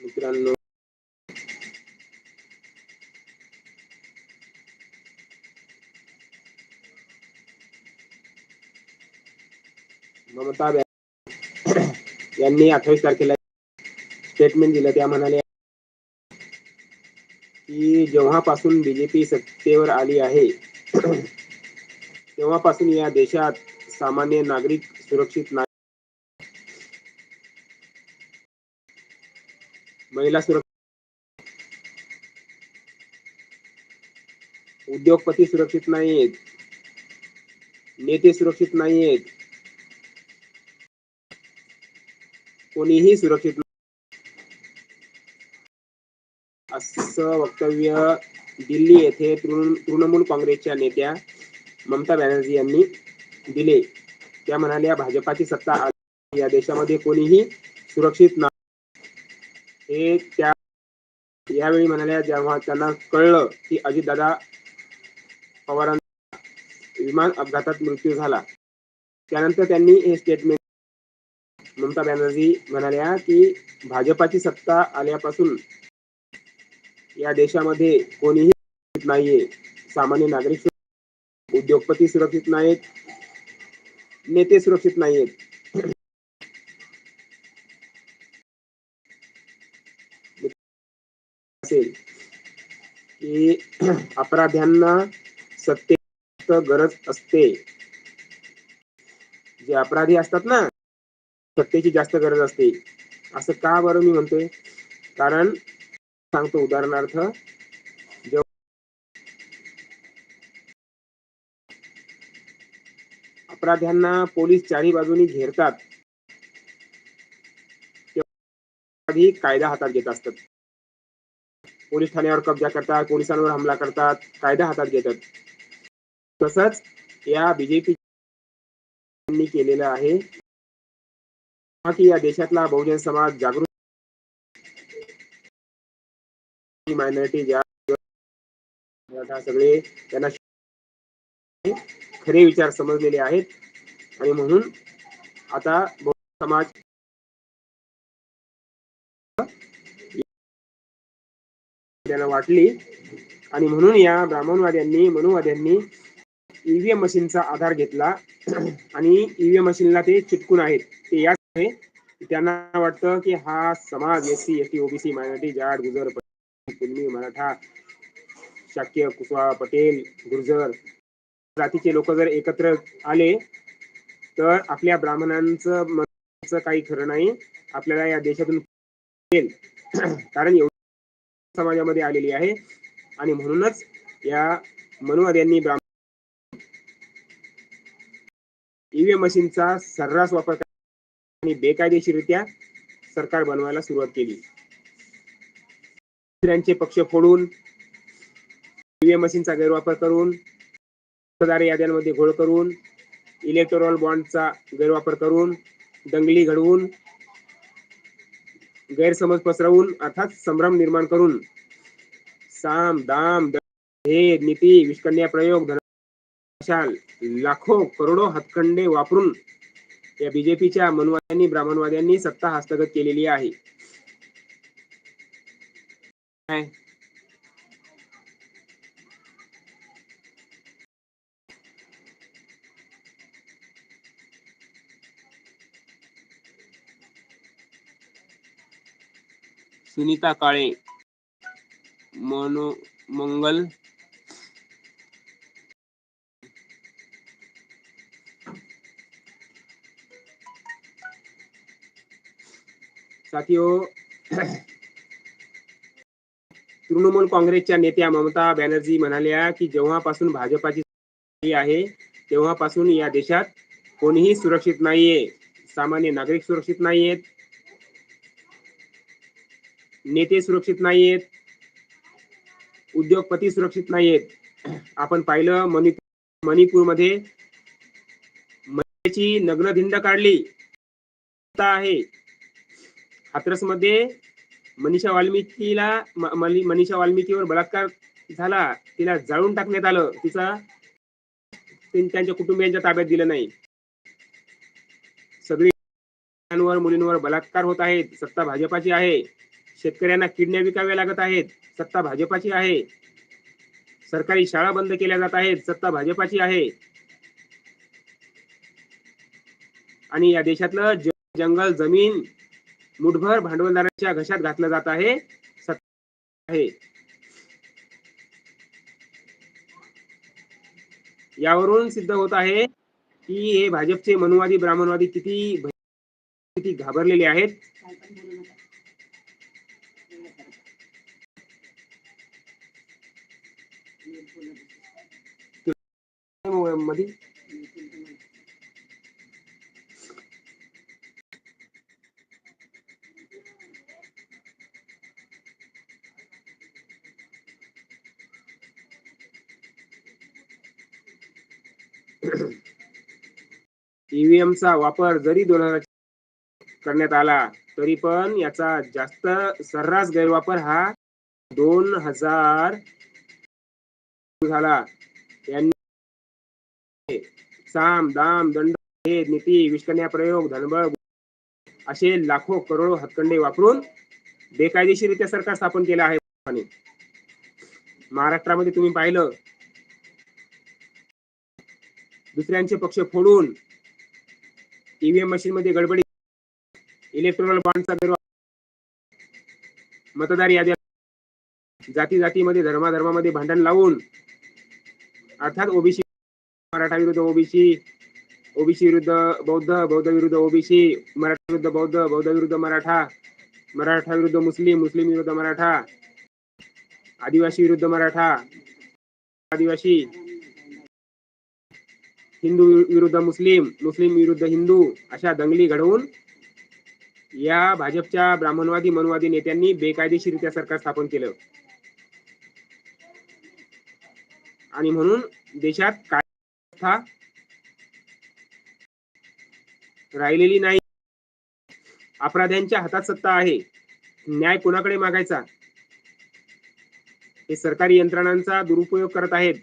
मित्रांनो. ममता यांनी अठ्ठावीस तारखेला स्टेटमेंट दिलं. त्या म्हणाले की जेव्हापासून बीजेपी सत्तेवर आली आहे तेव्हापासून या देशात सामान्य नागरिक सुरक्षित नाही. महिला सुरक्षित उद्योगपती सुरक्षित नाहीयेत. नेते सुरक्षित नाहीयेत. कोणीही सुरक्षित असं वक्तव्य दिल्ली येथे तृणमूल काँग्रेसच्या नेत्या ममता बॅनर्जी यांनी दिले. त्या म्हणाल्या भाजपाची सत्ता या देशामध्ये कोणीही सुरक्षित नाही हे त्या यावेळी म्हणाल्या जेव्हा त्यांना कळलं की अजितदादा पवारांचा विमान अपघातात मृत्यू झाला त्यानंतर त्यांनी हे स्टेटमेंट ममता बॅनर्जी म्हणाल्या की भाजपाची सत्ता आल्यापासून या देशामध्ये कोणीही नाहीये. सामान्य नागरिक उद्योगपती सुरक्षित नाहीत नेते सुरक्षित नाहीयेत असेल की अपराध्यांना सत्ते गरज असते. जे अपराधी असतात ना सत्तेची जास्त गरज असते. असं का बरं मी म्हणतोय? कारण सांगतो उदाहरणार्थ जेव्हा अपराध्यांना पोलीस चारी बाजूनी घेरतात तेव्हा कायदा हातात घेत असतात. पोलीस ठाण्यावर कब्जा करतात पोलिसांवर हमला करतात कायदा हातात घेतात. तसंच या बीजेपी केलेलं आहे. की या देशातला बहुजन समाज जागृत मायनॉरिटी ज्या सगळे त्यांना खरे विचार समजलेले आहेत. आणि म्हणून आता बहुजन समाज वाटली. आणि म्हणून या ब्राह्मणवाद्यांनी मनुवाद्यांनी ईव्हीएम मशीनचा आधार घेतला. आणि ईव्हीएम मशीनला ते चिटकून आहेत. ते याच आहे. त्यांना वाटतं की हा समाज S C S T OBC minority Jat Gujar Kunbi Maratha Shakya Kushwaha Patel Gurjar जातीचे लोक जर एकत्र आले तर आपल्या ब्राह्मणांचं काही खरं नाही. आपल्याला या देशातून कारण समाजामध्ये आलेली आहे. आणि म्हणूनच या मनुवाद्यांनी ईव्हीएम मशीनचा सर्रास वापर आणि बेकायदेशीरित्या सरकार बनवायला सुरुवात केली. दुसऱ्यांचे पक्ष फोडून ईव्हीएम मशीनचा गैरवापर करून मतदार याद्यांमध्ये घोळ करून इलेक्टोरल बॉन्डचा गैरवापर करून दंगली घडवून गैरसमज पसरवून अर्थात संभ्रम निर्माण करून साम दाम भेद नीती विष्कन्या प्रयोग धन लाखो करोडो हातखंडे वापरून या बीजेपीच्या मनुवाद्यांनी ब्राह्मणवाद्यांनी सत्ता हस्तगत केलेली आहे. सुनीता काळे मनो मंगल साथियो तृणमूल काँग्रेसच्या नेत्या ममता बॅनर्जी म्हणाल्या की जेव्हापासून भाजपाची आहे तेव्हापासून या देशात कोणीही सुरक्षित नाहीये सामान्य नागरिक सुरक्षित नाहीयेत. नेते सुरक्षित नाहीयेत. उद्योगपती सुरक्षित नाहीयेत. आपण पाहिलं मणिपूर मणिपूरमध्ये महिलेची नग्नधिंड काढली. आहे. हाथरसमध्ये मनीषा वाल्मिकीला मनीषा वाल्मिकीवर बलात्कार झाला. तिला जाळून टाकण्यात आलं. तिचा त्यांच्या कुटुंबियांच्या ताब्यात दिलं नाही. सगळी मुलींवर बलात्कार होत आहेत. सत्ता भाजपाची आहे. शेतकऱ्यांना किडण्या विकाव्या लागत आहेत. सत्ता भाजपाची आहे. सरकारी शाळा बंद केल्या जात आहेत. सत्ता भाजपाची आहे. आणि या देशातलं जंगल जमीन मुठभर भांडवलदारांच्या घशात घातलं जात आहे. सत्ता आहे. यावरून सिद्ध होत आहे की हे भाजपचे मनुवादी ब्राह्मणवादी किती किती घाबरलेले आहेत. मध्ये? ईव्हीएमचा चा वापर जरी दोन हजार करण्यात आला तरी पण याचा जास्त सर्रास गैरवापर हा दोन हजार झाला. यांनी साम दाम दंड भेद नीती विष्कन्या प्रयोग धनबळ असे लाखो करोडो हातखंडे वापरून बेकायदेशीरित्या सरकार स्थापन केलं आहे. महाराष्ट्रामध्ये तुम्ही पाहिलं दुसऱ्यांचे पक्ष फोडून ईव्हीएम मशीन मध्ये गडबडी इलेक्ट्रॉनिक बॉन्डचा गैरवापर मतदार याद्या जाती जातीमध्ये धर्माधर्मामध्ये भांडण लावून अर्थात ओबीसी मराठा विरुद्ध ओबीसी ओबीसी विरुद्ध बौद्ध बौद्ध विरुद्ध ओबीसी मराठा विरुद्ध बौद्ध बौद्ध विरुद्ध मराठा मराठा विरुद्ध मुस्लिम मुस्लिम विरुद्ध मराठा आदिवासी विरुद्ध मराठा आदिवासी हिंदू विरुद्ध मुस्लिम मुस्लिम विरुद्ध हिंदू अशा दंगली घडवून या भाजपच्या ब्राह्मणवादी मनवादी नेत्यांनी बेकायदेशीरित्या सरकार स्थापन केलं. आणि म्हणून देशात कायदा राहिलेली नाही. अपराध्यांच्या हातात सत्ता आहे. न्याय कोणाकडे मागायचा? हे सरकारी यंत्रणांचा दुरुपयोग करत आहेत.